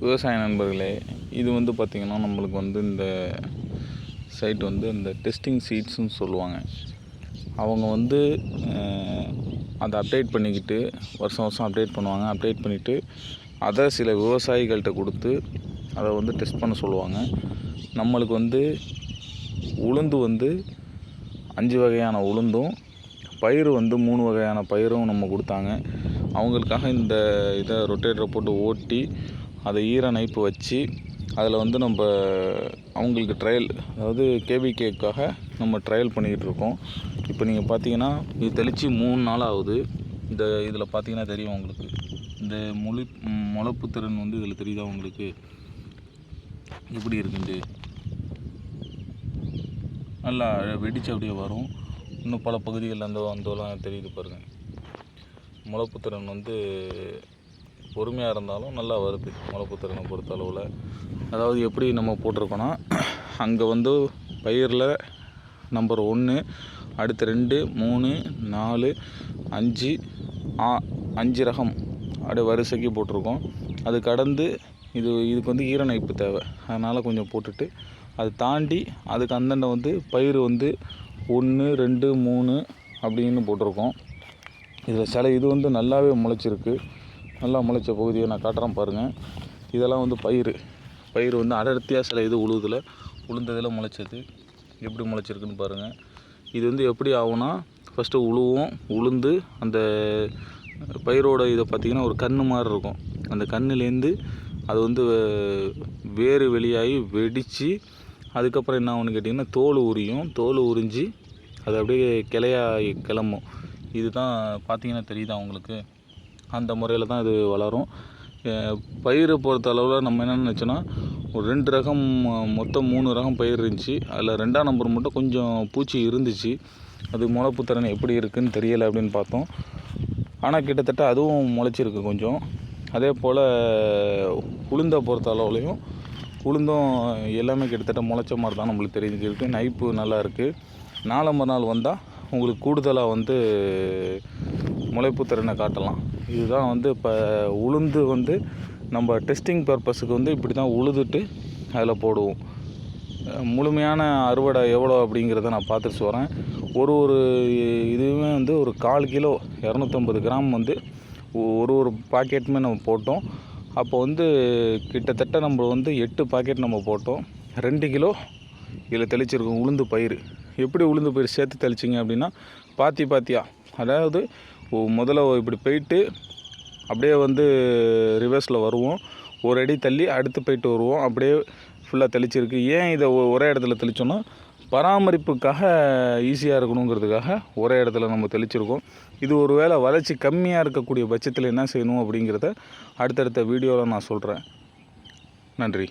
விவசாய நண்பர்களே இது வந்து பார்த்திங்கன்னா நம்மளுக்கு வந்து இந்த சைட் வந்து இந்த டெஸ்டிங் சீட்ஸ்னு சொல்லுவாங்க. அவங்க வந்து அதை அப்டேட் பண்ணிக்கிட்டு வருஷம் வருஷம் அப்டேட் பண்ணுவாங்க. அப்டேட் பண்ணிவிட்டு அதை சில விவசாயிகள்கிட்ட கொடுத்து அதை வந்து டெஸ்ட் பண்ண சொல்லுவாங்க. நம்மளுக்கு வந்து உளுந்து வந்து அஞ்சு வகையான உளுந்தும் பயிர் வந்து மூணு வகையான பயிரும் நம்ம கொடுத்தாங்க. அவங்களுக்காக இந்த இதை ரொட்டேட்டரை போட்டு ஓட்டி அதை ஈர நைப்பு வச்சு அதில் வந்து நம்ம அவங்களுக்கு ட்ரையல் அதாவது கேபிகேக்காக நம்ம ட்ரையல் பண்ணிக்கிட்டு இருக்கோம் இப்போ நீங்கள் பார்த்தீங்கன்னா இது தெளித்து மூணு நாள் ஆகுது. இந்த இதில் பார்த்தீங்கன்னா தெரியும் உங்களுக்கு. இந்த மொழி முளப்பு திறன் வந்து இதில் தெரியுதா உங்களுக்கு? எப்படி இருக்குது நல்லா வெடிச்சு அப்படியே வரும். இன்னும் பல பகுதிகளில் அந்த அந்தலாம் தெரியுது பாருங்கள் முளைப்புத்திறன் வந்து பொறுமையாக இருந்தாலும் நல்லா வருது. முளைப்புத்திறனை பொறுத்த அளவில். அதாவது எப்படி நம்ம போட்டிருக்கோன்னா அங்கே வந்து பயிரில் நம்பர் ஒன்று அடுத்து ரெண்டு மூணு நாலு அஞ்சு ஆ அஞ்சு ரகம் அப்படியே வரிசைக்கு போட்டிருக்கோம். அது கடந்து இது இதுக்கு வந்து ஈரணைப்பு தேவை. அதனால் கொஞ்சம் போட்டுட்டு அது தாண்டி அதுக்கு அந்தண்டை வந்து பயிர் வந்து ஒன்று ரெண்டு மூணு அப்படின்னு போட்டிருக்கோம். இதில் சில இது வந்து நல்லாவே முளைச்சிருக்கு. நல்லா முளைச்ச பகுதியை நான் காட்டுறேன் பாருங்கள் இதெல்லாம் வந்து பயிர் பயிர் வந்து அடர்த்தியாக சில இது உழுதில் உளுந்ததில் முளைச்சது. எப்படி முளைச்சிருக்குன்னு பாருங்கள் இது வந்து எப்படி ஆகும்னா ஃபஸ்ட்டு உழுவும் உளுந்து அந்த பயிரோட இதை பார்த்திங்கன்னா ஒரு கன்று மாதிரி இருக்கும். அந்த கண்ணுலேருந்து அது வந்து வேறு வெளியாகி வெடித்து அதுக்கப்புறம் என்ன ஆகும்னு கேட்டிங்கன்னா தோல் உரியும். தோல் உறிஞ்சி அது அப்படியே கிளையாகி கிளம்பும். இதுதான் பார்த்தீங்கன்னா தெரியுதா அவங்களுக்கு அந்த முறையில் தான் இது வளரும். பயிரை பொறுத்த அளவில் நம்ம என்ன நினச்சோன்னா ஒரு ரெண்டு ரகம் மொத்தம் மூணு ரகம் பயிர் இருந்துச்சு. அதில் ரெண்டாம் நம்பர் மட்டும் கொஞ்சம் பூச்சி இருந்துச்சு. அது முளைப்பு திறன் எப்படி இருக்குதுன்னு தெரியலை அப்படின்னு பார்த்தோம். ஆனால் கிட்டத்தட்ட அதுவும் முளைச்சிருக்கு கொஞ்சம். அதே போல் உளுந்தை பொறுத்த அளவுலையும் உளுந்தும் எல்லாமே கிட்டத்தட்ட முளைச்ச மாதிரி தான் நம்மளுக்கு தெரிஞ்சிருக்கு நைப்பு நல்லா இருக்குது நாலம்பது நாள் வந்தால் உங்களுக்கு கூடுதலாக வந்து முளைப்பு திறனை காட்டலாம். இதுதான் வந்து இப்போ உளுந்து வந்து நம்ம டெஸ்டிங் பர்பஸுக்கு வந்து இப்படி தான் உழுதுட்டு அதில் போடுவோம். முழுமையான அறுவடை எவ்வளோ அப்படிங்கிறத நான் பார்த்துட்டு வரேன் ஒரு ஒரு இதுவுமே வந்து ஒரு கால் கிலோ இரநூத்தம்பது கிராம் வந்து ஒரு ஒரு பாக்கெட்டுமே நம்ம போட்டோம். அப்போ வந்து கிட்டத்தட்ட நம்ம வந்து எட்டு பாக்கெட் நம்ம போட்டோம். ரெண்டு கிலோ இதில் தெளிச்சிருக்கோம் உளுந்து பயிர் எப்படி உளுந்து பயிர் சேர்த்து தெளிச்சிங்க அப்படின்னா பாத்தி பாத்தியா. அதாவது முதல்ல இப்படி போயிட்டு அப்படியே வந்து ரிவர்ஸில் வருவோம். ஒரு அடி தள்ளி அடுத்து போயிட்டு வருவோம். அப்படியே ஃபுல்லாக தெளிச்சிருக்கு. ஏன் இதை ஒ- ஒரே இடத்துல தெளிச்சோன்னா பராமரிப்புக்காக ஈஸியாக இருக்கணுங்கிறதுக்காக ஒரே இடத்துல நம்ம தெளிச்சிருக்கோம். இது ஒரு வேளை வளர்ச்சி கம்மியாக இருக்கக்கூடிய பட்சத்தில் என்ன செய்யணும் அப்படிங்கிறத அடுத்தடுத்த வீடியோவில் நான் சொல்கிறேன் நன்றி.